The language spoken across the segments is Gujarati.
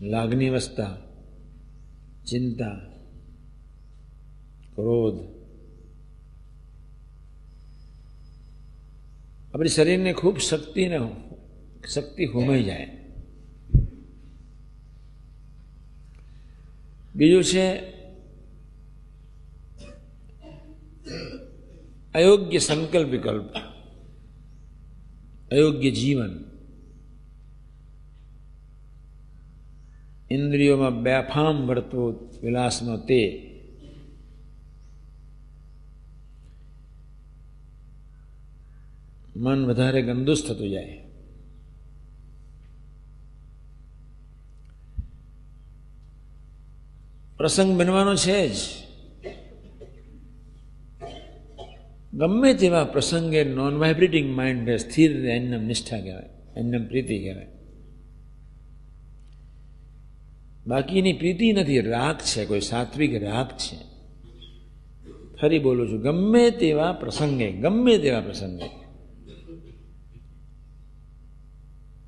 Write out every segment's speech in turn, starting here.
લાગણી વસ્તા, ચિંતા, ક્રોધ. આપણી શરીરને ખૂબ શક્તિને, શક્તિ હોમાઈ જાય. બીજું છે, અયોગ્ય સંકલ્પ વિકલ્પ, અયોગ્ય જીવન. ઇન્દ્રિયોમાં બેફામ વર્તવું વિલાસનો તે મન વધારે ગંદુસ થતું જાય પ્રસંગ બનવાનો છે જ ગમે તેવા પ્રસંગે નોન વાઇબ્રેટિંગ માઇન્ડ સ્થિર રહે એમનેમ નિષ્ઠા કહેવાય એમનેમ પ્રીતિ કહેવાય બાકીની પ્રીતિ નથી, રાગ છે, કોઈ સાત્વિક રાગ છે. ફરી બોલું છું, ગમે તેવા પ્રસંગે, ગમે તેવા પ્રસંગે.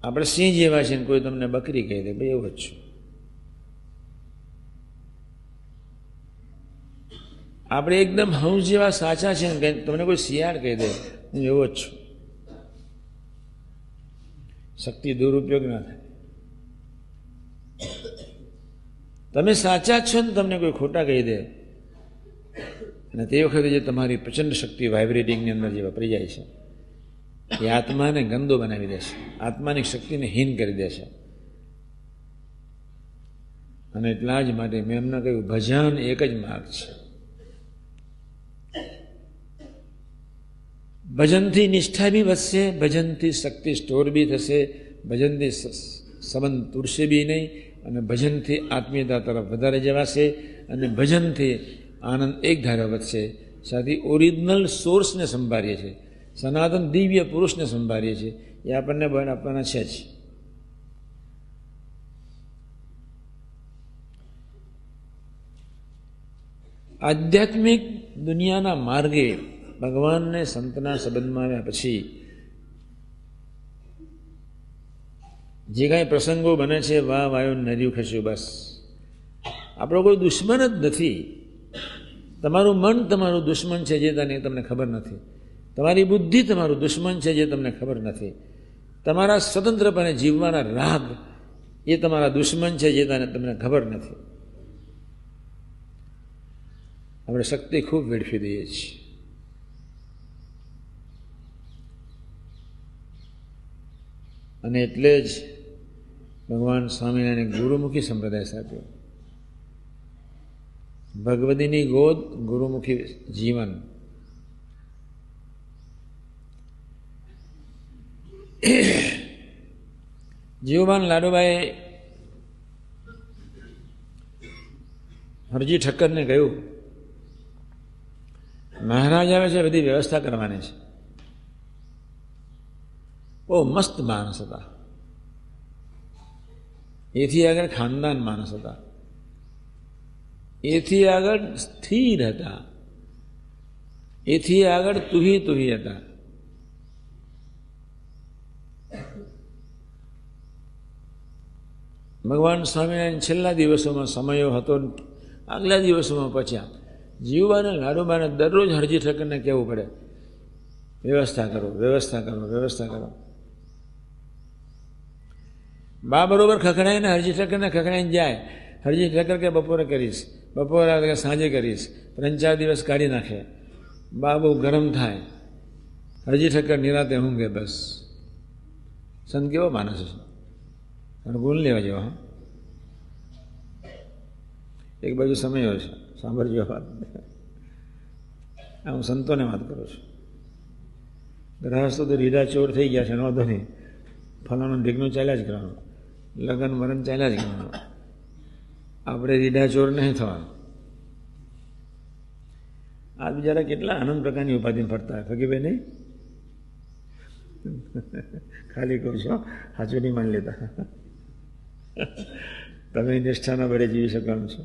આપણે સિંહ જેવા છે ને કોઈ તમને બકરી કહી દે ભાઈ એવું જ છું. આપણે એકદમ હંસ જેવા સાચા છે ને તમને કોઈ શિયાળ કહી દે હું એવો જ છું. શક્તિ દુરુપયોગ ના થાય. તમે સાચા છો ને તમને કોઈ ખોટા કહી દે. અને તે વખતે જે તમારી પ્રચંડ શક્તિ વાઇબ્રેટિંગની અંદર જે વપરી જાય છે, એ આત્માને ગંદો બનાવી દેશે આત્માની શક્તિને હીન કરી દેશે અને એટલા જ માટે મેં એમને કહ્યું, ભજન એક જ માર્ગ છે. ભજનથી નિષ્ઠા બી વધશે, ભજનથી શક્તિ સ્ટોર બી થશે, ભજનથી સંબંધ તૂટશે બી નહીં અને ભજનથી આત્મીયતા તરફ વધારે જવાશે અને ભજનથી આનંદ એક ધારે વધશે. સાથે ઓરિજિનલ સોર્સને સંભાળીએ છીએ. સનાતન દિવ્ય પુરુષને સંભાળીએ છીએ. એ આપણને બળ આપવાના છે જ. આધ્યાત્મિક દુનિયાના માર્ગે ભગવાનને સંતના સંબંધમાં આવ્યા પછી જે કાંઈ પ્રસંગો બને છે, વાહ, વાયો, નર્યું ખસ્યું બસ. આપણો કોઈ દુશ્મન જ નથી. તમારું મન તમારું દુશ્મન છે જે તને તમને ખબર નથી. તમારી બુદ્ધિ તમારું દુશ્મન છે જે તમને ખબર નથી. તમારા સ્વતંત્રપણે જીવવાના રાગ એ તમારા દુશ્મન છે જે તને તમને ખબર નથી. આપણે શક્તિ ખૂબ વેડફી દઈએ છીએ. અને એટલે જ ભગવાન સ્વામિનારાયણ ગુરુમુખી સંપ્રદાય સાપ્યો ભગવદીની ગોદ ગુરુમુખી જીવન જીવબાન લાડુભાઈ હરજી ઠક્કરને કહ્યું મહારાજ આવે છે બધી વ્યવસ્થા કરવાની છે બહુ મસ્ત માણસ હતા. એથી આગળ ખાનદાન માણસ હતા. એથી આગળ સ્થિર હતા. એથી આગળ તુહી તુહી હતા. ભગવાન સ્વામિનારાયણ છેલ્લા દિવસોમાં સમયો હતો આગલા દિવસોમાં પચ્યા જીવવાના લાડુબાને દરરોજ હરજી ઠક્કરને કહેવું પડે. વ્યવસ્થા કરો વ્યવસ્થા કરો વ્યવસ્થા કરો. બા બરોબર ખખડાઈને હરજી ઠક્કરને ખખડાઈને જાય. હરજી ઠક્કર કે બપોરે કરીશ? બપોરે સાંજે કરીશ? ત્રણ ચાર દિવસ કાઢી નાખે. બા બહુ ગરમ થાય. હરજી ઠક્કર નિરાતે ઊંઘે બસ. સંત કેવો માણસ છે ગુણ લેવા જેવા એક બાજુ સમય છે. સાંભળજો વાત. હું સંતોને વાત કરું છું. ગ્રહસ્થો તો રીડા ચોર થઈ ગયા છે નોંધો નહીં ફલાણું ઢીકનું ચાલ્યા જ કરવાનું. લગ્ન મરણ ચાલ્યા જ કરવાનું. આપણે રીડા ચોર નહીં થવાનું. આ બિચારા કેટલા આનંદ પ્રકારની ઉપાધિ ફરતા હોય ફકીભાઈ નહીં? ખાલી કહું છો સાચું નહીં માની લેતા. તમે નિષ્ઠાના બળે જીવી શકવાનું છો.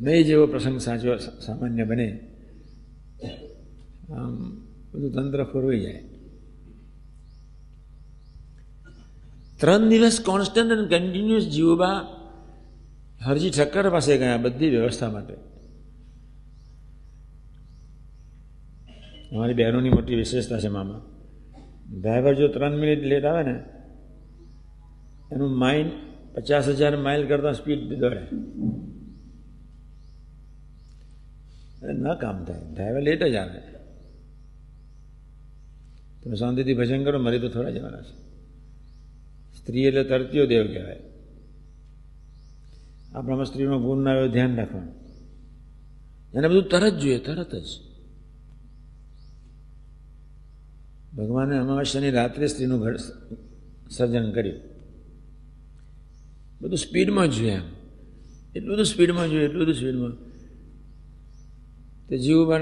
નહીં જેવો પ્રસંગ સાચો સામાન્ય બને. આમ બધું તંત્ર ફરવાઈ જાય. ત્રણ દિવસ કોન્સ્ટન્ટ અને કન્ટિન્યુઅસ જીવબા હરજી ઠક્કર પાસે ગયા બધી વ્યવસ્થા માટે. અમારી બહેનોની મોટી વિશેષતા છે મામા. ડ્રાઈવર જો ત્રણ મિનિટ લેટ આવે ને, એનું માઇન્ડ પચાસ હજાર માઇલ કરતાં સ્પીડ દોડે. ન કામ થાય. ડ્રાઈવર લેટ જ આવે. તમે શાંતિથી ભજન કરો, મરી તો થોડા જવાના છે. સ્ત્રી એટલે તરતીઓ દેવ કહેવાય. આપણામાં સ્ત્રીનો ગુણ ના આવ્યો ધ્યાન રાખવાનું. એને બધું તરત જોઈએ, તરત જ. ભગવાને અમાવસ્યાની રાત્રે સ્ત્રીનું ઘર સર્જન કર્યું. બધું સ્પીડમાં જોઈએ એમ. એટલું બધું સ્પીડમાં જોઈએ, એટલું બધું સ્પીડમાં. તે જીવમાં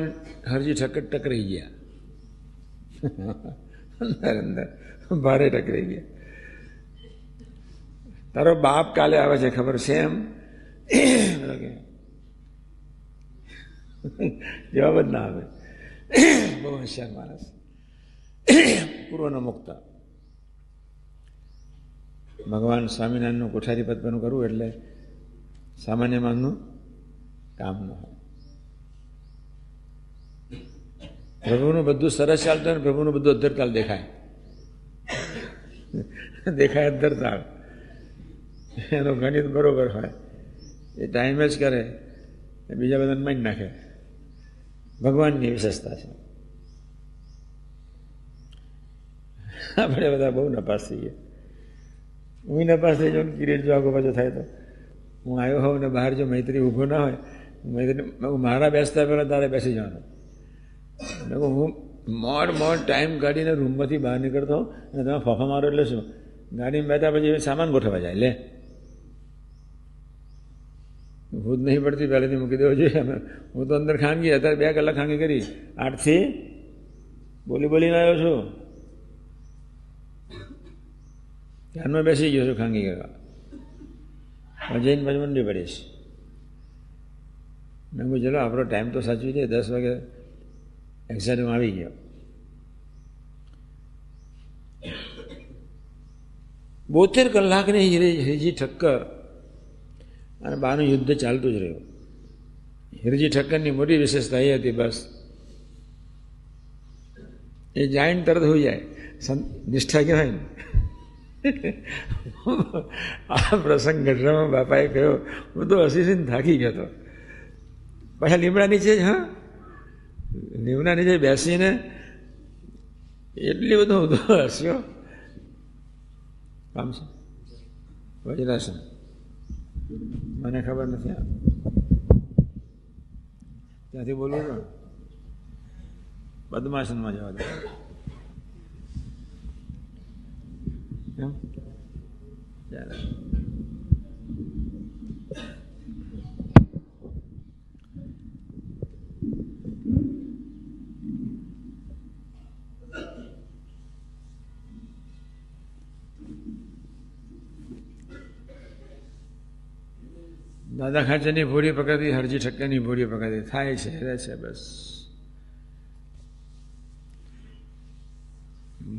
હરજી ઠક્કર ટકરાઈ ગયા. અંદર. અંદર ભારે ટકરાઈ ગયા. તારો બાપ કાલે આવે છે, ખબર છે એમ? જવાબ જ ના આવે. બહુ હોશિયાર માણસ. પૂર્વનો મુક્તા. ભગવાન સ્વામિનારાયણનું કોઠારી પદ કરવું એટલે સામાન્ય માનનું કામ ન હોય. પ્રભુનું બધું સરસ ચાલતું હોય ને પ્રભુનું બધું અધરતાલ દેખાય. દેખાય અધરતાલ એનું ગણિત બરોબર હોય. એ ટાઈમ જ કરે. બીજા બધાને માની નાખે. ભગવાનની વિશેષતા છે. આપણે બધા બહુ નપાસ થઈએ હું નપાસ થઈ જાઉં કિરીટ જો આગો પાછો થાય તો. હું આવ્યો હોઉં ને બહાર જો મૈત્રી ઊભો ના હોય, મૈત્રી મારા બેસતા પહેલાં તારે બેસી જવાનું. હું મોડ મોડ, ટાઈમ કાઢીને રૂમમાંથી બહાર નીકળતો અને તમે ફફા મારો એટલે શું? ગાડીમાં બેઠા પછી સામાન ગોઠવવા જાય, લે. ભૂત નહીં પડતી, પહેલેથી મૂકી દેવો જોઈએ. અમે હું તો અંદર ખાનગી, અત્યારે બે કલાક ખાનગી કરી. આઠથી બોલી બોલીને આવ્યો છું. ધ્યાનમાં બેસી ગયો છું ખાંગી કરવા. જઈને પછી મંડી પડીશ. મેં કહું ચલો, આપણો ટાઈમ તો સાચવી છે દસ વાગે એક્ઝેક્ટ હું આવી ગયો બોતેર કલાકની હિરજી ઠક્કર. અને બાનું યુદ્ધ ચાલતું જ રહ્યું. હિરજી ઠક્કરની મોટી વિશેષતા એ હતી બસ. એ જાઈન તરત હોઈ જાય. નિષ્ઠા કહેવાય ને. આ પ્રસંગ ઘટનામાં બાપાએ કહ્યો, હું તો હસીસીને થાકી ગયો હતો. પાછા લીમડા નીચે જ, હા? લીમડા નીચે બેસીને એટલી બધું હું તો હસ્યો. કામ છે? વજ્રાસન મને ખબર નથી ત્યાંથી બોલવું ને. પદ્માસનમાં જવા દે. ચાલે. દાદા ખાચરની ભૂરી પ્રકૃતિ હરજી ઠક્કરની ભૂરી પ્રકૃતિ થાય છે, રહે છે, બસ.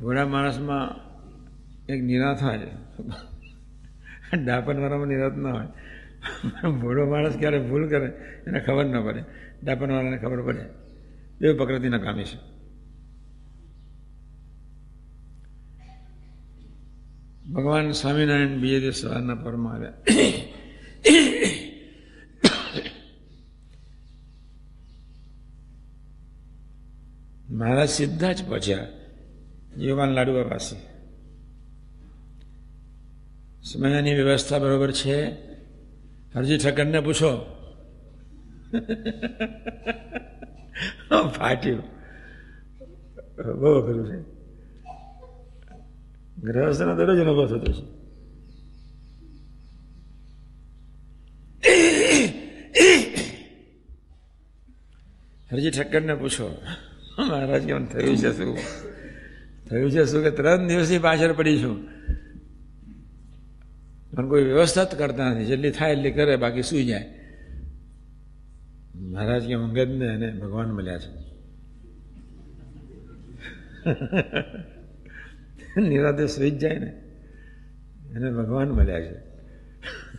ભોળા માણસમાં એક નિરાત હોય ડાપણવાળામાં નિરાત ના હોય. ભોળો માણસ ક્યારે ભૂલ કરે, એને ખબર ન પડે. ડાપણવાળાને ખબર પડે. બે પ્રકૃતિના કામી છે. ભગવાન સ્વામિનારાયણ બીજે દિવસ સવારના પરમાં આવ્યા. મહારાજ સીધા જ પહોંચ્યા જીવવાન લાડુવા પાસે સમયની વ્યવસ્થા બરોબર છે હરજી ઠક્કરને પૂછો ફાટ્યું બહુ અઘરું છે ગ્રહસ્થનો દરરોજ અનુભવ થતો છે હરજી ઠક્કરને પૂછો મહારાજ, કેમ થયું છે શું થયું છે શું કે ત્રણ દિવસથી પાછળ પડી છું. પણ કોઈ વ્યવસ્થા જ કરતા નથી. જેટલી થાય એટલી કરે, બાકી સુઈ જાય. મહારાજ કે મંગતને એને ભગવાન મળ્યા છે. નિરાતે સુઈ જ જાય ને. એને ભગવાન મળ્યા છે.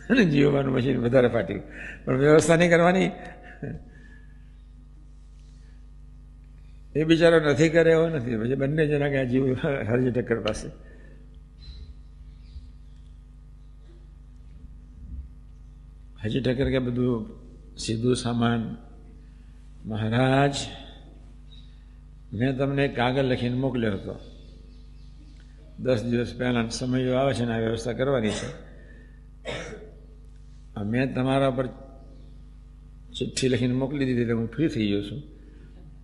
અને જીવવાનું મશીન વધારે ફાટ્યું. પણ વ્યવસ્થા નહીં કરવાની. એ બિચારો નથી કરે એવો નથી. પછી બંને જણા ક્યાં જીવ હરજી ઠક્કર પાસે. હજી ઠક્કર કે બધું સીધું સામાન. મહારાજ, મેં તમને કાગળ લખીને મોકલ્યો હતો. દસ દિવસ પહેલાં સમય આવે છે ને આ વ્યવસ્થા કરવાની છે. મેં તમારા પર ચિઠ્ઠી લખીને મોકલી દીધી એટલે હું ફ્રી થઈ ગયો છું.